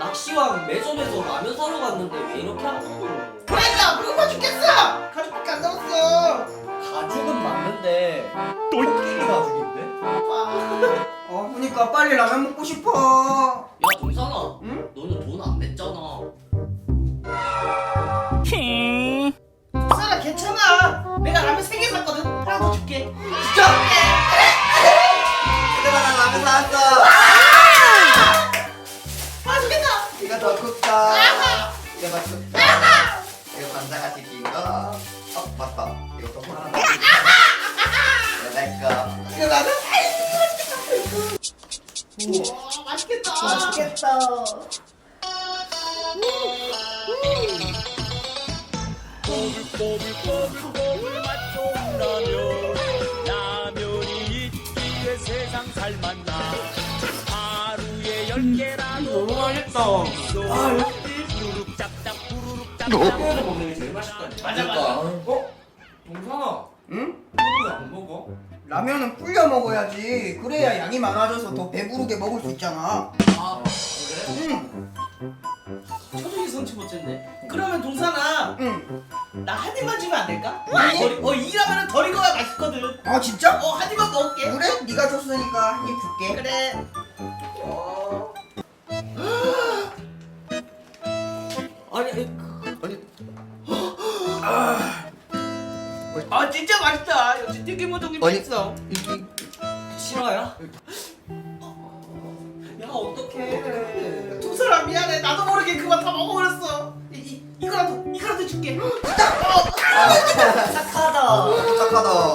낚시왕 매점에서 라면 사러 갔는데 왜 이렇게 하고 그러니까 배고파 죽겠어! 가족밖에 안 남았어! 가죽은 맞는데 코끼리 가죽인데? 어 그니까 빨리 라면 먹고 싶어. 야 동산아. 응? 너는 돈 안 냈잖아. 사라 괜찮아. 내가 라면 3개 샀거든. 하나 더 줄게. 진짜? 그때만 난 라면 사왔어 하나 더 이거 내 거 이거 라면 우와 맛있겠다 맛있겠다 꼬불꼬불꼬불 맛 좋은 라면 라면이 있기에 세상 살맛나 하루에 열 개라도 너무 맛있다 아 역시 부르륵 짭짭 부르륵 짭짭 먹는 게 제일 맛있다 맞아 맞아 어? 동산아 응? 왜안 먹어? 라면은 불려 먹어야지 그래야 양이 많아져서 더 배부르게 먹을 수 있잖아 아 그래? 응 초등이 성치 못했네 그러면 동산아 응. 나 한 입만 주면 안 될까? 아니. 덜- 어 이라면은 덜 익어야 맛있거든 아 진짜? 어한 입만 먹을게 그래? 네가 줬으니까 한 입 줄게 그래 아 맛있다. 역시 튀김우동이 아니. 맛있어. 싫어요? 야 어떡해. 두 사람 미안해. 나도 모르게 그만 다 먹어버렸어. 이, 이, 이거라도 이거라도 줄게. 착하다. 착하다.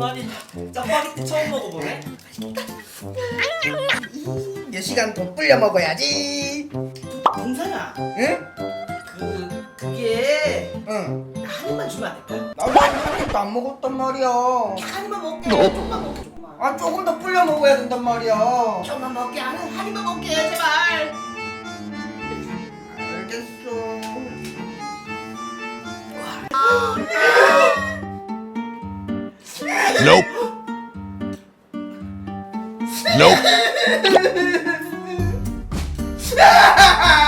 아니 짜파게티 처음 먹어보네? 몇 시간 더 불려 먹어야지 입도 안 먹었단 말이야. 한 입만 먹게 조금만 먹게 조금만. 아 조금 더 불려 먹어야 된단 말이야. 조금만 먹게 한, 한 입만 먹게 제발. 알겠어. Nope. Nope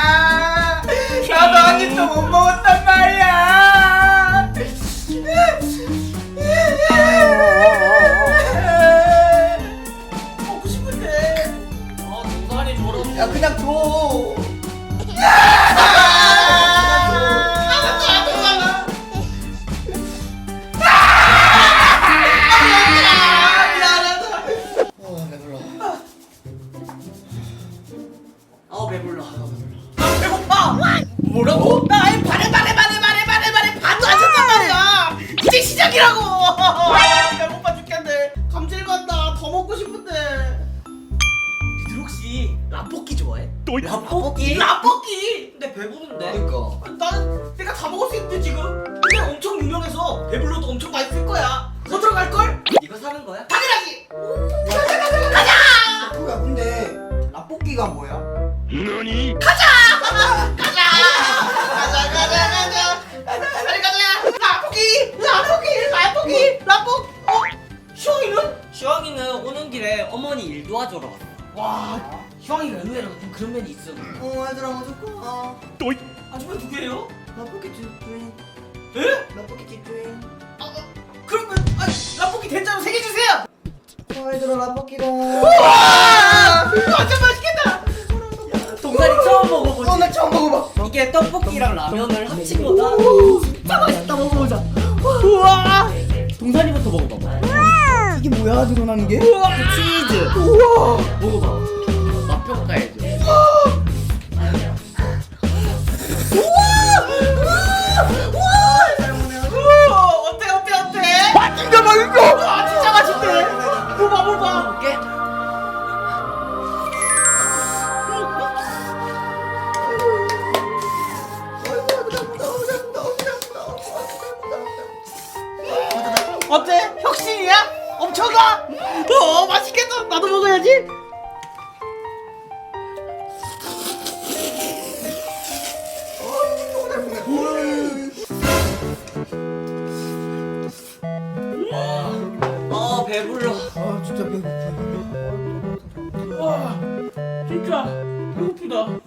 시작이라고 어머니 일 도와주러 왔어 와 시황이가 의외로 좀 그런 면이 있어. 어 얘들아 어떡하 아줌마 누구예요? 라볶이 주인. 에? 라볶이 주인. 아, 아, 그러면 아, 라볶이 된장으로 세개 주세요! 어 얘들아 라볶이다 와! 완전 맛있겠다! 동산이 처음 먹어보지? 어나 처음 먹어봐. 이게 떡볶이랑 라면을 합친 거다. 진짜 맛있다. 먹어보자. 우와! 동산이부터 먹어봐봐 이게 뭐야? 늘어나는 게? 우와 치즈. 우와. 먹어봐. 맛평가해 와, 진짜 배고프다.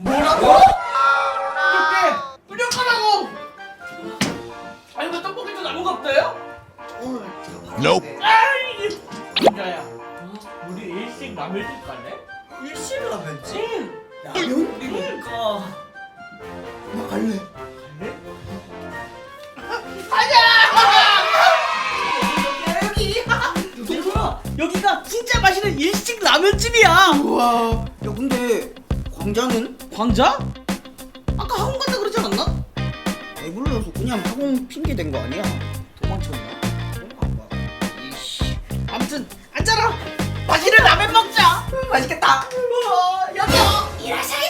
진짜 맛있는 일식 라면집이야. 우와. 야 근데 광장은 광장? 아까 학원 간다 그러지 않았나? 배불러서 그냥 학원 핑계 댄 거 아니야? 도망쳤나? 그런가 이씨. 아무튼 앉아라. 맛있는 라면 먹자. 음, 맛있겠다. 우와, 여보 일하세요.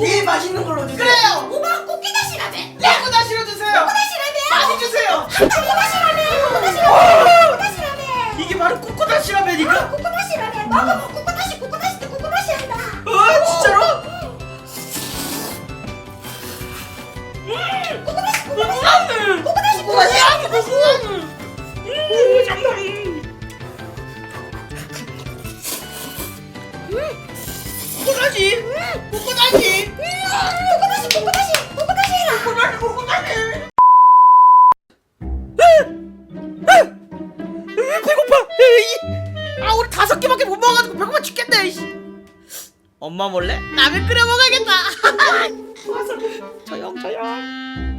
제일 맛있는 걸로 주세요 그래요. 5번 쿠키다시 라면 야구다 실어 주세요. 라면 많이 주세요. 쿠키다시 라면 쿠키다시 라면 쿠키다시 라면 이게 바로 쿠쿠다시 라면이가? 코코다시 라면 먹어봐 코코다시 코코다시 때 코코다시 한다 어, 진짜로? 코코다시 코코다시 음, 코코다시 맛이야. 코코다시 음, 장난. 쿠쿠다시, 쿠쿠다시, 코코다시 코코다시 코코다시 해라 쿠쿠다시, 쿠쿠다시. 배고파. 에이. 아 우리 다섯 개밖에 못 먹어가지고 배고파 죽겠네. 엄마 몰래 라면 끓여 먹어야겠다. 조용 조용.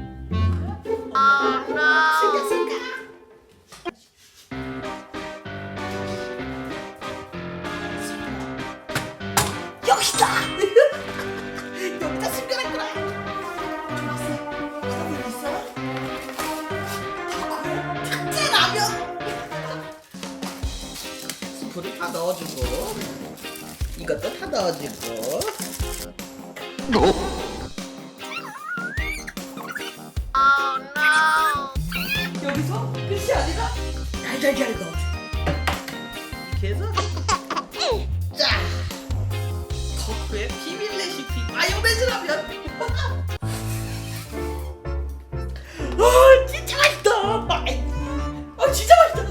달달걀 넣어줘. 이렇게 해서 자. 커프의 비밀 레시피 마요네즈 라면. 아 진짜 맛있다. 아 진짜 맛있다.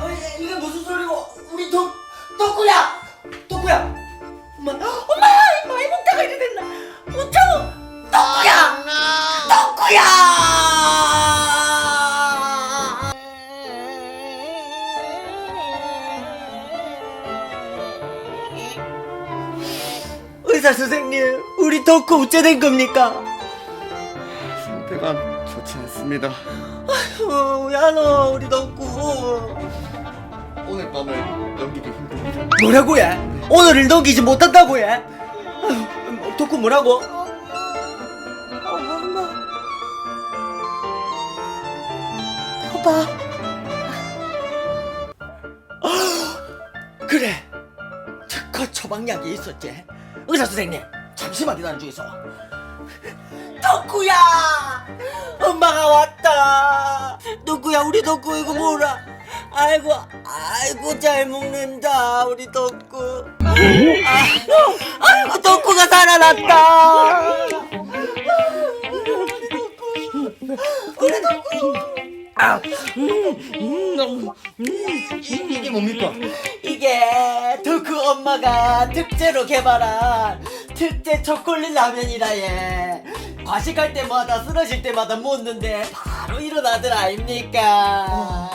어, 이게- 이게 무슨 소리고 우리 덕 덕구야 덕구야 엄마 엄마 덕구야 의사 선생님 우리 덕구 어째 된 겁니까? 상태가 좋지 않습니다 어, 야너 우리 덕구 오늘 밤을 넘기기 힘듭니다 뭐라고 해? 오늘을 넘기지 못한다고 해? 아휴, 덕구 뭐라고? 배고파 그래. 특허 처방약이 있었지. 의사 선생님 잠시만 기다려 주이소. 덕구야! 엄마가 왔다. 덕구야 우리 덕구 이거 뭐라? 아이고 아이고 잘 먹는다 우리 덕구 아, 아이고 덕구가 살아났다. 우리 덕구 아, 음, 음, 음, 이게 뭡니까? 이게 덕후 엄마가 특제로 개발한 특제 초콜릿 라면이라 얘 과식할 때마다 쓰러질 때마다 먹는데 바로 일어나들 아닙니까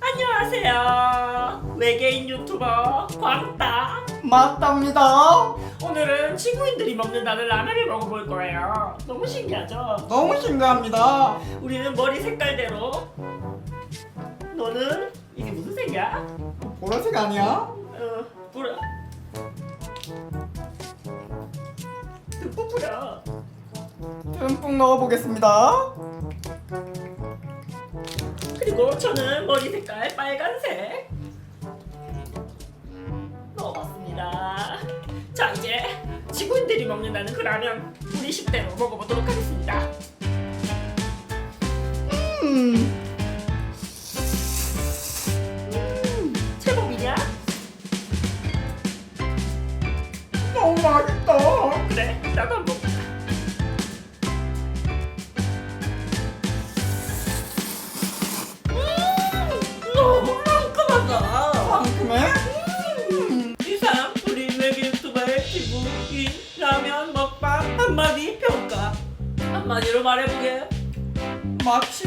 안녕하세요. 외계인 유튜버 광따. 맞답니다 오늘은 친구인들이 먹는다는 라면을 먹어볼 거예요. 너무 신기하죠? 너무 신기합니다 우리는 머리 색깔대로. 너는 이게 무슨 색이야? 보라색 아니야? 어, 뿌려. 듬뿍 뿌려. 듬뿍 넣어보겠습니다 그리고 저는 머리 색깔 빨간색. 자 이제 지구인들이 먹는다는 그 라면 우리 식대로 먹어보도록 하겠습니다. 음, 한마디 평가 한마디로 말해보게. 마치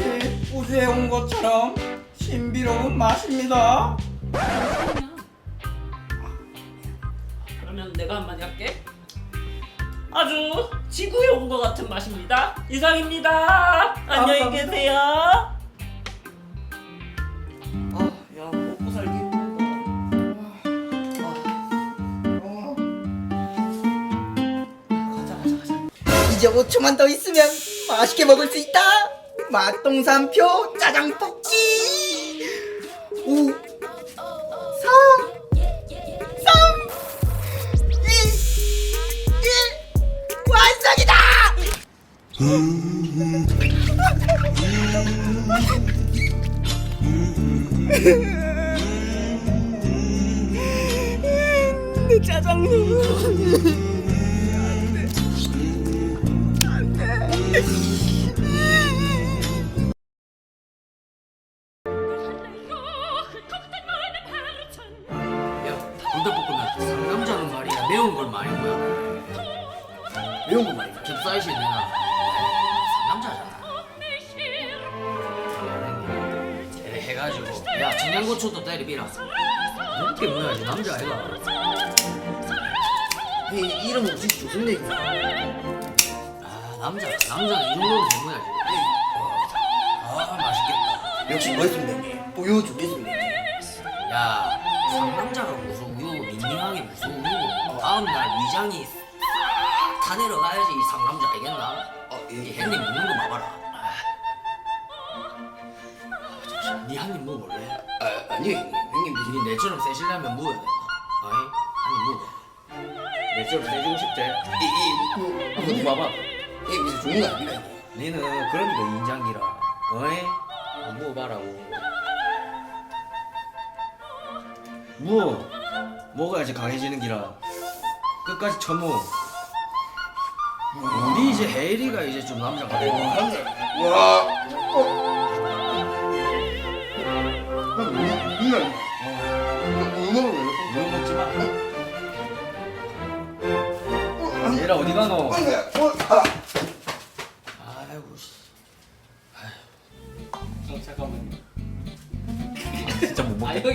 우주에 온 것처럼 신비로운 맛입니다. 그러면 내가 한마디 할게. 아주 지구에 온 것 같은 맛입니다. 이상입니다. 안녕히 계세요 이제 5초만 더 있으면 맛있게 먹을 수 있다. 맛동산표 짜장볶이. 5, 4, 3, 2, 1. 완성이다! 내 짜장면. 야, 불닭볶음면 상남자는 말이야. 매운 걸 많이 먹어야 매운 거 많이 캡사이신 내가 상남자잖아. 쟤 해가지고. 야 청양고추도 때리비라. 이렇게 뭐야지 남자 아이가 이 이름은 진짜 좋은데 이거. 아 남자 남자는 이 정도는 되어야지 아 맛있겠다 역시 멋있습니다 형님. 보여주겠습니다 형님. 야 상남자가 무슨 우유고 민망하게 무슨 우유고 다음날 위장이 다 내려가야지 이 상남자 알겠나? 어, 이 예. 형님 먹는 거 봐봐라. 니한입 먹을래? 아, 아니요 형님. 형님 무슨 니 내처럼 세실려면 먹어야 된다. 어이? 한입 먹어. 내처럼 세주고 싶지? 이이 한번 봐봐 이 무슨 좋은 거 아닙니다 형님. 니는 그러니까 인장기라 어이? 안 먹어봐라고 뭐 먹어야지 강해지는 기라 끝까지 쳐먹어 우리 이제 혜리가 이제 좀 남자가 되고 와. 어. 형, 뭐, 누나. 왜 먹지 마 얘라 어디 가노? 어, 아.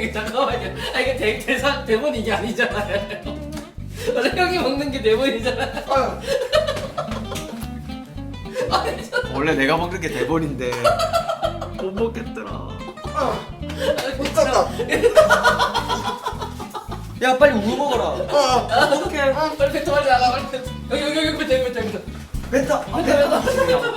못아 형이 잠깐만요. 아 이게 대, 대사 대본 이게 아니잖아요. 원래 형이 먹는 게 대본이잖아요. 아. 아니 저 원래 내가 먹는 게 대본인데 못 먹겠더라 못 잤다. 야 빨리 우유 먹어라 아. 어떡해. 빨리 뱉어 빨리 나가 빨리 뱉어. 여기 여기 여기 뱉어 여기 뱉어 여기 뱉어. 뱉어.